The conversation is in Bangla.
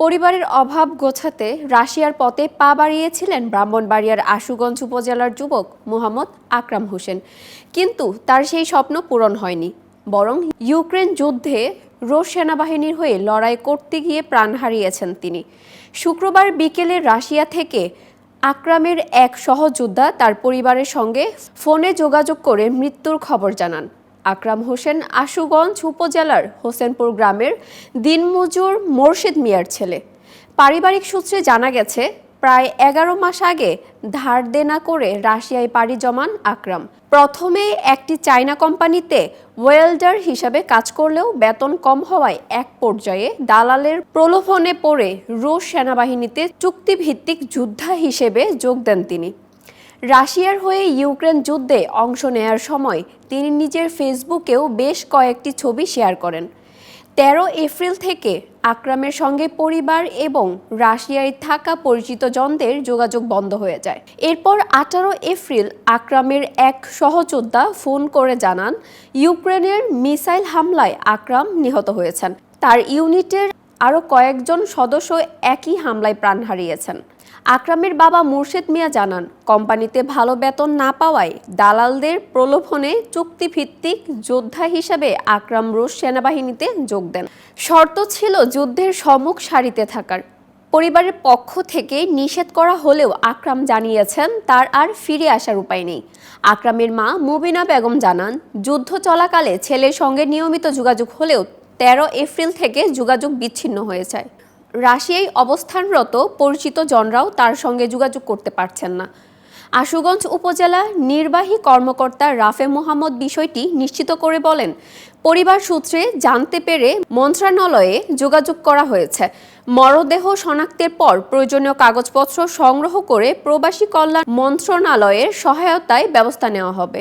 পরিবারের অভাব গোছাতে রাশিয়ার পথে পা বাড়িয়েছিলেন ব্রাহ্মণবাড়িয়ার আশুগঞ্জ উপজেলার যুবক মোহাম্মদ আকরাম হোসেন। কিন্তু তার সেই স্বপ্ন পূরণ হয়নি। বরং ইউক্রেন যুদ্ধে রুশ সেনাবাহিনীর হয়ে লড়াই করতে গিয়ে প্রাণ হারিয়েছেন তিনি। শুক্রবার বিকেলে রাশিয়া থেকে আকরামের এক সহযোদ্ধা তার পরিবারের সঙ্গে ফোনে যোগাযোগ করে মৃত্যুর খবর জানান। আকরাম হোসেন আশুগঞ্জ উপজেলার হোসেনপুর গ্রামের দিনমজুর মোর্শেদ মিয়ার ছেলে। পারিবারিক সূত্রে জানা গেছে, প্রায় এগারো মাস আগে ধার দেনা করে রাশিয়ায় পাড়ি জমান আকরাম। প্রথমে একটি চায়না কোম্পানিতে ওয়েল্ডার হিসাবে কাজ করলেও বেতন কম হওয়ায় এক পর্যায়ে দালালের প্রলোভনে পড়ে রুশ সেনাবাহিনীতে চুক্তিভিত্তিক যোদ্ধা হিসেবে যোগ দেন তিনি। রাশিয়ার হয়ে ইউক্রেন যুদ্ধে অংশ নেয়ার সময় তিনি নিজের ফেসবুকেও বেশ কয়েকটি ছবি শেয়ার করেন। তেরো এপ্রিল থেকে আকরামের সঙ্গে পরিবার এবং রাশিয়ায় থাকা পরিচিত জনদের যোগাযোগ বন্ধ হয়ে যায়। এরপর আঠারো এপ্রিল আকরামের এক সহযোদ্ধা ফোন করে জানান, ইউক্রেনের মিসাইল হামলায় আকরাম নিহত হয়েছেন। তার ইউনিটের আরও কয়েকজন সদস্য একই হামলায় প্রাণ হারিয়েছেন। আকরামের বাবা মুর্শেদ মিয়া জানান, কোম্পানিতে ভালো বেতন না পাওয়ায় দালালদের প্রলোভনে চুক্তিভিত্তিক যোদ্ধা হিসেবে আকরাম রুশ সেনাবাহিনীতে যোগ দেন। শর্ত ছিল যুদ্ধের সম্মুখ সারিতে থাকার। পরিবারের পক্ষ থেকে নিষেধ করা হলেও আকরাম জানিয়েছেন, তার আর ফিরে আসার উপায় নেই। আকরামের মা মুবিনা বেগম জানান, যুদ্ধ চলাকালে ছেলের সঙ্গে নিয়মিত যোগাযোগ হলেও তেরো এপ্রিল থেকে যোগাযোগ বিচ্ছিন্ন হয়ে যায়। রাশিয়ায় অবস্থানরত পরিচিত জনরাও তার সঙ্গে যোগাযোগ করতে পারছেন না। আশুগঞ্জ উপজেলা নির্বাহী কর্মকর্তা রাফে মোহাম্মদ বিষয়টি নিশ্চিত করে বলেন, পরিবার সূত্রে জানতে পেরে মন্ত্রণালয়ে যোগাযোগ করা হয়েছে। মরদেহ শনাক্তের পর প্রয়োজনীয় কাগজপত্র সংগ্রহ করে প্রবাসী কল্যাণ মন্ত্রণালয়ের সহায়তায় ব্যবস্থা নেওয়া হবে।